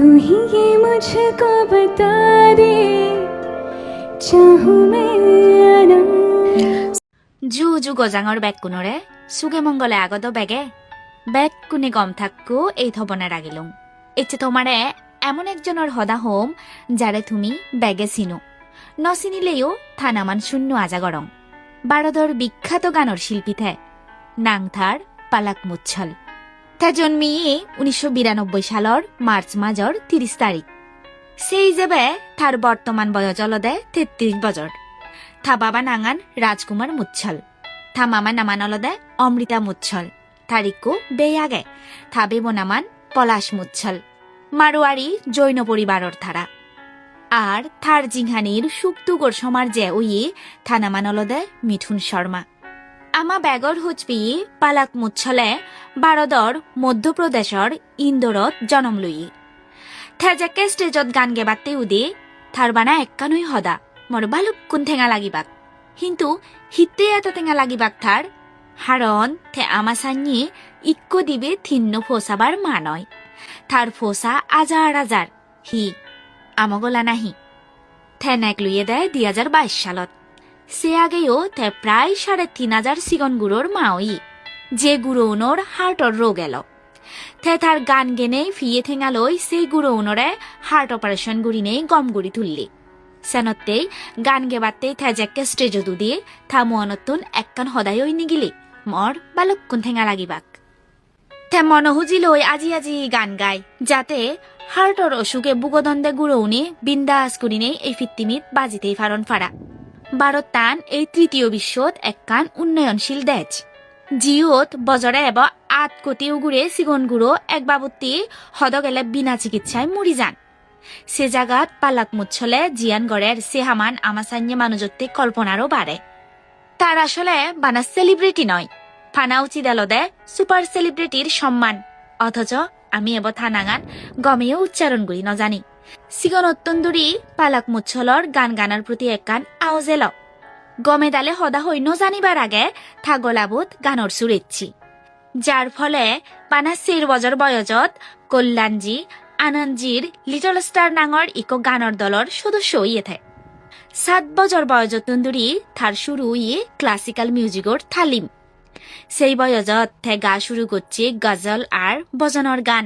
तू ही ये मुझको बता दे चाहूँ मैं या ना জু জু গজাঙৰ বেগ কোনোৰে চুগে মংগলে আগত বেগে বেগ কোনে গম থাককো এই থবনে রাগিলুম ইচ্ছে তোমারে এমন একজনের হদা হোম যারে তুমি বেগে চিনো নচিনিলেও থানামান শূন্য আজা গরং ভারতর বিখ্যাত গানৰ শিল্পী থে নাংথাৰ পালাক মুচ্ছল থে জন্মি উনিশশো বিরানব্বই সালৰ মার্চ মাজৰ তিরিশ তারিখ। সেই যাবে তার বর্তমান বয়স অলদে তেত্রিশ বছর। থা বাবা নাঙান রাজকুমার মুচ্ছল। থা মামা নামান অলদে অমৃতা মুচ্ছল। তারিকু বেয়াগে। থা বেব নামান পলাশ মুচ্ছল। মারোয়ারি জৈন পরিবারর থারা আর থার জিংহানির সুক্তুগর সমার যে থানামান অলদে মিঠুন শর্মা। আমা বেগর হুচপি পালাক মুচ্ছলে ভারতর মধ্যপ্রদেশর ইন্দোরত জনম লুই। থেজেকে স্টেজত গান গেবাতে উদি থার বানা এক্কানুই হদা, মোৰ বালুকুন ঠেঙা লাগিবাক কিন্তু হিতে এত টেঙা লাগিবাক থাৰ হাৰণ থে আমা চান্নি ইক্কো দিবে থিন্ন ফোসাবার মা নয়। থার ফোসা আজার আজার হি, আমগলা নাহি। থে নেক লুইয়ে দেয় দুই হাজার বাইশ সালত। সে আগেও থে প্রায় সাড়ে তিন হাজার সিগন গুড়োর মাওই যে গুড়োনোর হার্টর রোগ এল থে তার গান গেনেই ফিয়ে ঠেঙালৈ সেই গুড়োনরে হার্ট অপারেশন গুড়ি নেই গম গুড়ি তুললি। সেনত্তেই গান গেবাতেই থেজেককে স্টেজ দুদি থা মনতুন একখান সদায় ওই নিগিলি, মর বালুকুন ঠেঙা লাগিবাক। থে মনহুজি লৈ আজি আজি গান গায়, যাতে হাৰ্টৰ অসুখে বুগদন্দে গুৰৌনি বিন্দাস কৰিনে এই ফিত্তিমিত বাজিতেই ফাৰণ ফাৰা ভাৰত টান এই তৃতীয় বিশ্বত একখান উন্নয়নশীল দেশ। জিঅত বজৰে এব আঠ কোটি উগুৰে চিগন গুড়ো এক বাবুতি সদগেলে বিনা চিকিৎসায় মৰি যান। সে জাগাত পালাক মুচ্ছলে জিয়ান গড়ের সে হামান আমাসান্যে মানুষত্বে কল্পনারও বাড়ে তার আসলে বানা সেলিব্রিটি নয়। ফানা উচিত আলদে সুপার সেলিব্রিটির সম্মান অথচ আমি এব থানাগান গমেও উচ্চারণ করি নজানি। সিগন অত্যন্দুরি পালাক মুচ্ছলর গান গানার প্রতি একখান আওজেল গমে দালে সদা হৈ নজানিবার আগে থাগলাবুত গানৰ সুর ইচ্ছি যার ফলে পানা চের বজর বয়জত কল্যাণজী আনন্দজির লিটল ষ্টাৰ নাঙৰ ইকো গানৰ দলৰ সদস্য ইয়েথে সাত বছর বয়জত তুন্দুরি থার শুরু ইয়ে ক্লাসিক্যাল মিউজিকর থালিম সেই বয়জত থে গা শুরু করছে গজল আর বজনৰ গান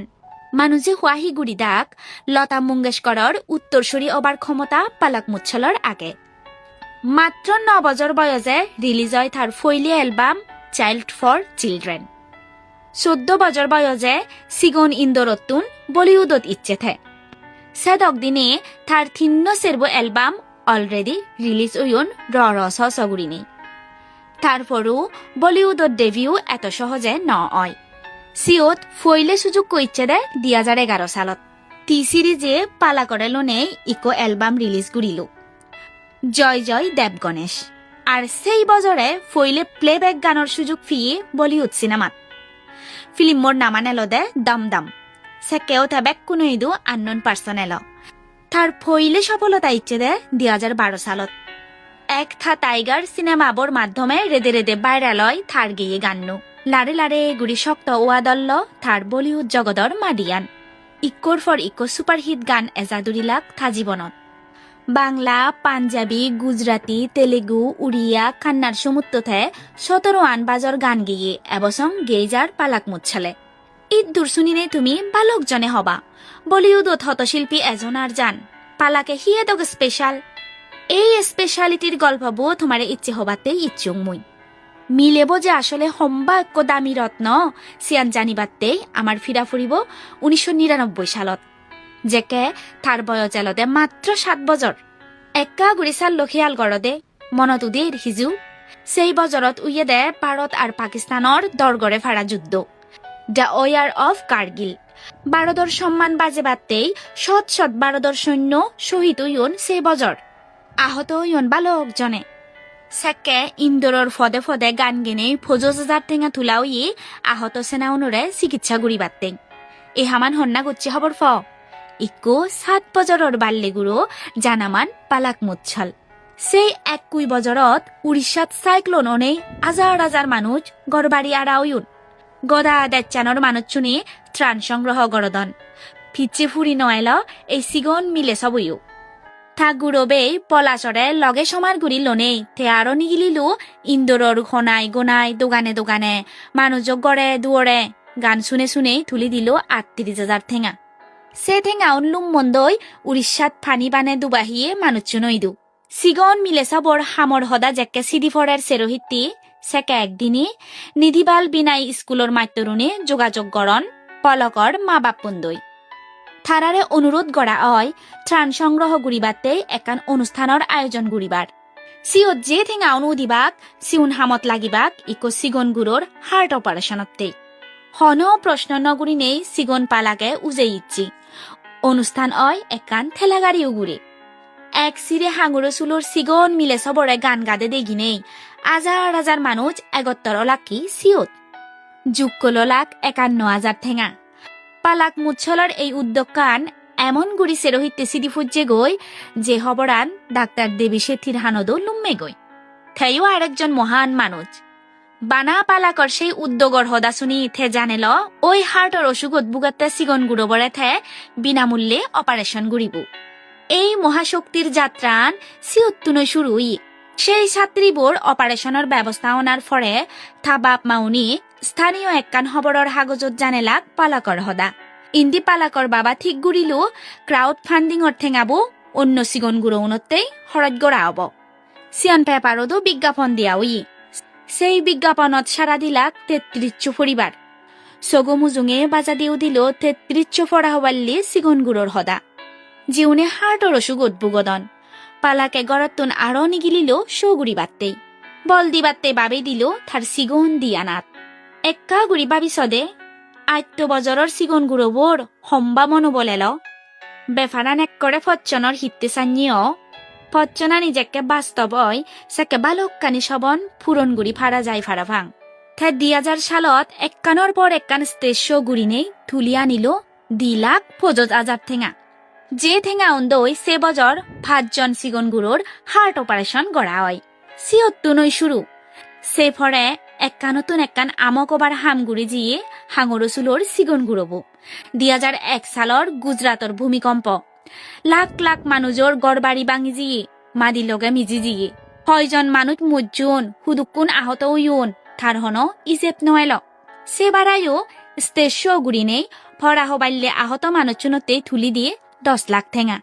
মানুষে হুৱাহি গুড়ি দাক লতা মংগেশকৰৰ উত্তরসূরি অবার ক্ষমতা পালাক মুচ্ছলৰ আগে। মাত্ৰ ন বছৰ বয়সে রিলিজ হয় তার ফৈলি এলবাম চাইল্ড ফর চিলড্রেন। চোদ্দ বছর বয়সে সিগন ইন্দোরত্তুন বলিউডত ইচ্ছেথে সেদক দিনে তার থিন্ন সেরব এলবাম অলরেডি রিলিজ ওয়ন র তারপরও বলিউডত ডেভিউ এত সহজে ন হয় সিওত ফইলে সুযোগ কইচ্ছে দে দুই হাজার এগারো সালত। টি সিরিজে পালা করে লোনে ইকো এলবাম রিলিজ করিল জয় জয় দেব গণেশ। আর সেই বছরে ফইলে প্লেব্যাক গানের সুযোগ ফিয়ে বলিউড সিনেমাত ফিল্মৰ নামান এলদে দম দম। সে কেউ থাবেক কোনো ইদু আননোন পার্সন এল তার ফইলে সফলতা ইচ্ছে দে দুই হাজার বারো সালত। এক থা টাইগার সিনেমাবর মাধ্যমে রেদে রেদে ভাইরাল হয় থার গিয়ে গান্নু। লারে লারে গুড়ি শক্ত ওয়াদল্ল থার বলিউড জগদর মাডিয়ান ইকোর ফর ইকো সুপারহিট গান এজাদুরিলাক থা জীবনত বাংলা, পাঞ্জাবী গুজরাটি তেলেগু উড়িয়া কান্নার সমুত্রথে সতেরো আন বাজর গান গেয়ে এবসং গেইজার পালাক মুচ্ছালে ঈদ দূর শুনিনে তুমি বালকজনে হবা। বলিউডত হতশিল্পী এজনার যান পালাকে হিয়ে দগ স্পেশাল এই স্পেশালিটির গল্পবো তোমার ইচ্ছে হবাতে ইচ্ছুক মুই। মিলেব যে আসলে এক দামী রত্ন সিয়ান জানিবাতেই আমার ফিরা ফুরিব উনিশশো নিরানব্বই সালত জেকে থার বয়স এলদে মাত্র সাত বছর। একা গুড়িচাল লখিয়াল গড়দে মনত উদিৰ সিজু। সেই বছৰত উইয়ে দে ভাৰত আৰু পাকিস্তানৰ দৰগৰে ফাৰা যুদ্ধ। দ্য ওয়ার অফ কার্গিল ভারতর সম্মান বাজে বাদতেই সৎ সৎ ভারতর সৈন্য শহীদ হইন সেই বজর আহত হইন বালকজনে সেকে ইন্দোরর ফদে ফদে গান গেনে ফজোজার টেঙা তুলাও ই আহত সেনা অনুরে চিকিৎসা গুড়ি বাত্তেং এ হামান হন্না গুচ্ছি হবর ফ। ইকো সাত বজৰৰ বাল্যগুৰু জানামান পালাক মুচ্ছল। সেই একুই বজৰত উড়িষ্যাত সাইক্লোন অনে হাজার হাজার মানুষ গড়বাড়ি আড়াওয়ুন গদা দেচ্চানোর মানুষ চুনি ত্রাণ সংগ্রহ গড়দন ফিচ্ছে ফুরি নয়েল এই সিগন মিলে সবইও থা গুরবেই পলাচরে লগে সমার গুড়ি লনেই থে আরও নিগিলিলু, ইন্দোরর ঘনাই গোনাই দোকানে দোকানে মানুষ গড়ে দুয়ারে গান শুনে শুনেই তুলি দিল আটত্রিশ হাজার ঠেঙা। সে ঠেঙা উনলুম মন্দই উড়িষ্যাত ফানি বানে দুবাহিয়ে মানুষ নইদু। সিগন মিলে সবর হামর হদা জেকে সিডি ফরের সেরোহিতি সেকে একদিনই নিধিবাল বিনাই স্কুলৰ মাত্যৰুণে যোগাযোগ গৰণ, পলকৰ মা বাপ পুন্দৈ থাৰাৰে অনুৰোধ কৰা অয় ত্ৰাণ সংগ্ৰহ গুৰিবাতে একান অনুষ্ঠানৰ আয়োজন গুৰিবাৰ চিঅত যে ঠেঙা অনু দিবাক চিউন হামত লাগিবাক, ইকো চিগন গুৰৰ হাৰ্ট অপাৰেশ্যনতেই হন প্ৰশ্ন নগুৰি নেই চিগন পালাকে উজে ইচ্ছি। অনুষ্ঠান অয় একান ঠেলাগাড়ী উগুৰি এক চিৰে হাঙুৰ চুলৰ চিগন মিলে চবৰে গান গাদে দেগিনেই হাজার হাজার মানুষ এগত্তর লাকি সিওত। যুগকল লাখ একান্ন হাজার ঠেঙা পালাক মুচ্ছলর এই উদ্যোগকান এমন গুড়ি সেরোহিতে সিদি ফুজে গই যে হবরান ডাক্তার দেবী শেঠির হানদো লুম্মে গই। থেইও আরেকজন মহান মানুষ। বানা পালাকর সেই উদ্যোগর হদা শুনি থে জানেল, ওই হার্টর অসুখত বুগাতে সিগন গুড়বরে থে বিনামূল্যে অপারেশন গুড়িব। এই মহাশক্তির যাত্রান সিয়ত্তুনৈ শুরুই। সেই ছাত্রীবোৰ অপাৰেশ্যনৰ ব্যৱস্থাপনাৰ ফৰে থা বাপ মাউনি স্থানীয় এককান খবৰৰ কাগজত জানেলাক পালাকৰ সদা ইন্দি পালাকৰ বাবা ঠিক গুৰিলো ক্ৰাউড ফাণ্ডিঙৰ ঠেঙাবো, অন্য চিগন গুৰৌনতেই সৰজ গৰা হ'ব। চিয়ন পেপাৰতো বিজ্ঞাপন দিয়া উই সেই বিজ্ঞাপনত সাৰা দিলাক তেত্ৰিশো পৰিবাৰ চগু মুজুঙে বাজা দিও দিল তেত্ৰিশো ফৰা হবাল্লি চিগন গুৰৰ সদা জিউনে হাৰ্টৰ অসুগত বুগদন। পালাকে গড়তুন আরও নিগিলিল শোগুড়ি বাত্তেই। বল দি বাত্তে বাবে দিল থার সিগুন দিয়ানাত এক্কা গুড়ি বাবি সদে আত্য বজরর সিগুন গুড়ো বোর সম্বা মনো বলেল। বেফারান এক করে ফচ্চনর হিত্তে সান্নিও ফচ্চনা নিজেকে বাস্তব হয় সেকে বালকানি সবন ফুরন গুড়ি ফাড়া যায় ফাড়া ভাং। থে দুই হাজার সালত এককানোর পর এককান স্টেজ শো গুড়ি নেই তুলিয়া নিল দি লাখ ফজত আজার ঠেঙা। যে ঠেঙা অন্দই সে বজর পাঁচজন সিগন গুরুর হার্ট অপারেশন গড়া হয়। সিয়ত্তুনৈ শুরু সে ফরে এককা নতুন এককান আমক ওবার হামগুড়ি জিয়ে হাঙরো চুলোর সিগন গুরব দুই হাজার এক সালৰ গুজরাটৰ ভূমিকম্প। লাখ লাখ মানুহৰ গড়বাড়ি ভাঙি জিয়ে, মাদি লগে মিজি জিয়ে। ছয়জন মানুষ মুজুন হুদুকুন আহত উয়ুন থার হন ইজেপ নয়েল। সে বারাইও স্টেজ শো গুড়ি নেই ফরা হবাইলে আহত মানুষজনতে তুলি দিয়ে দশ লাখ ঠেঙা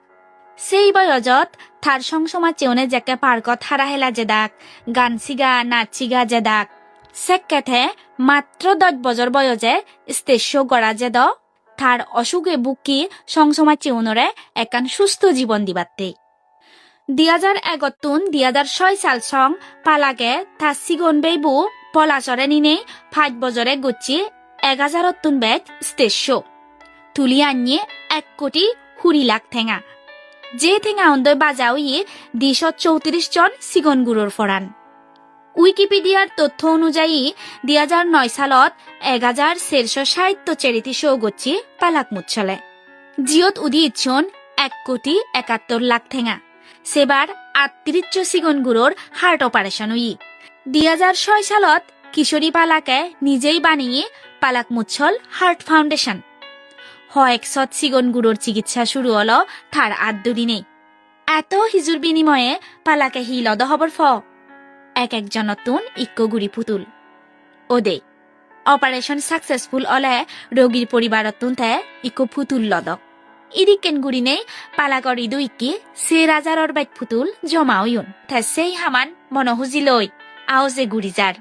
সেই বয়জত থার সংসমাজ চেউনে জেকে পার্কত হারা হেলা জেদাক, গান চিগা নাচ চিগা জেদাক। সেকেথে মাত্র দশ বছর বয়জে স্টেজ শো গড়া জেদ থার অসুখে বুকি সংসমাজ চেউনরে একান সুস্থ জীবন দিবাতে দুই হাজার এগতুন দুই হাজার ছয় সাল সং পালাকে থা সিগন বেবু পলাচরে নিনে ফাইভ বজরে গুচি এক হাজারতুন বেচ স্টেজ শো তুলি আনিয়ে এক কোটি কুড়ি লাখ ঠেঙা। যে ঠেঙা অন্দয় বাজাউই দুইশত চৌত্রিশ জন সিগন গুৰুৰ ফৰাণ উইকিপিডিয়াৰ তথ্য অনুযায়ী দুই হাজার নয় সালত এক হাজাৰ চাৰিশ সাহিত্য শ্ব' গচ্ছি পালাক মুচ্ছলে। জিঅত উদি ইচ্ছন এক কোটি একাত্তর লাখ ঠেঙা। সেবার আটত্রিশ সিগন গুৰুৰ হাৰ্ট অপাৰেশ্যন উই। দুই হাজাৰ ছয় সালত কিশোরী পালাকে নিজেই বানিয়ে পালাক মুচ্ছল হার্ট ফাউন্ডেশন। হয়েকশত সিগন গুড়োর চিকিৎসা শুরু হল তার আট দুদিনেই এত হিজুর বিনিময়ে পালাকে হিলদ হবর ফ। এক একজন নতুন ইক্কো গুড়ি পুতুল। ওদে, অপারেশন সাকসেসফুল হলে রোগীর পরিবারতুন তে ইকো পুতুল লদ। ইদিকেন গুড়ি নেই পালাকর ইদু ইকি সে রাজারর বাইক পুতুল জমা ইউন তে সেই হামান মনহুজি লই আও যে গুড়ি যার।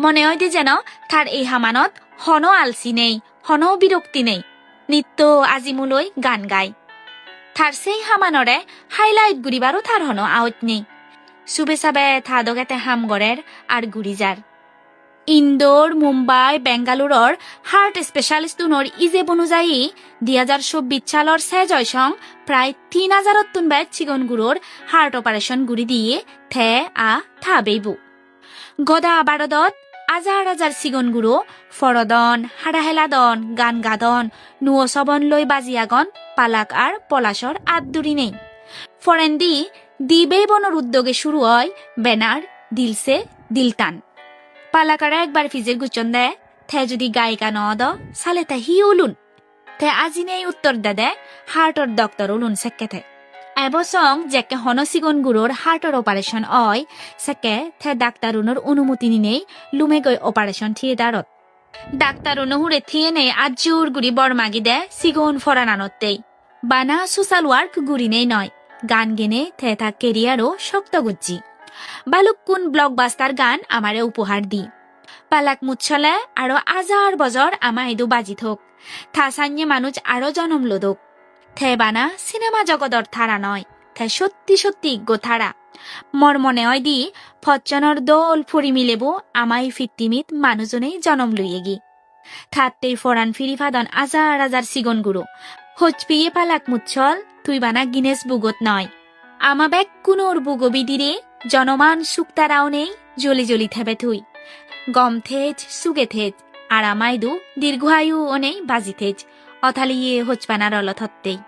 মনে হয় যেন তার এই হামানত হন আলসি নেই, হন বিরক্তি নেই, নিত্য আজিমুলৈ গান গায়। থার সেই হামানরে হাইলাইট গুড়িবারও থার হন আউট নেই। সাবে থাদগেতে হামগড়ের আর গুড়ি যার ইন্দোর মুম্বাই বেঙ্গালুরর হার্ট স্পেশালিস্টুনর ইজেব অনুযায়ী দুই হাজার চব্বিশ সালৰ সে জয়সং প্ৰায় তিন হাজারত্তুন বেদ চিগন গুড়োর হার্ট অপারেশন গুড়ি দিয়ে থে আ থা গদা আবারদত আজার আজার গুড়ো ফরদন হাড়াহেলাদন গান গাদন নুয় সবন লৈ বাজিয়াগন, পালাক আর পলাশর আদুরি নেই ফরেন্দি দিবে বনর উদ্যোগে শুরু হয় বেনার দিলসে, দিলতান। পালাকারা একবার ফিজের গুচন দেয়, থে যদি গায়িকা ন দ সালে তা হি উলুন। তে আজি নেই উত্তর দাদে হার্টর ডক্টর উলুন সেকেতে এবছং যেকে হনসিগন গুরুর হার্টর অপারেশন অয় সেকে থে ডাক্তার উনোর অনুমতি নিনেই লুমে গই অপারেশন থিয়েটারত। ডাক্তার অনুহুরে থিয়ে নেই আজুর গুড়ি বরমাগি দে, সিগুন ফরানানতেই বানা সোশ্যাল ওয়ার্ক গুড়ি নেই নয়। গান গেনে থে থা কেরিয়ারও শক্ত গুজ্জি বালুকুন ব্লকবাস্টার গান আমারে উপহার দি। পালাক মুচ্ছলে আরও আজার বজর আমা এদু বাজি থোক। থাসান্যে মানুষ আরও জনম লোদক। থে বানা সিনেমা জগদর থারা নয়, থে সত্যি সত্যি ইজ্ঞ থারা মর মনে হয় দি ফচ্চনর দোল ফুরি মিলেবো আমাই ফিত্তিমিত মানুষজনেই জনম লইয়ে গি থাত্তেই ফরান ফিরি ফাদন আজার আজার সিগন গুরু হোচ পিয়ে পালাক মুচ্ছল, তুই বানা গিনেস বুগত নয়। আমা বেক কুনোর বুগো বিদিরে জনমান সুক্তারাও নেই, জলি জলি থেবে থুই। গম থেজ, সুগে থেজ, আর আমায় দু দীর্ঘায়ু ও নেই, বাজি থেজ। অথালিয়ে হোচপানার অলথত্তেই।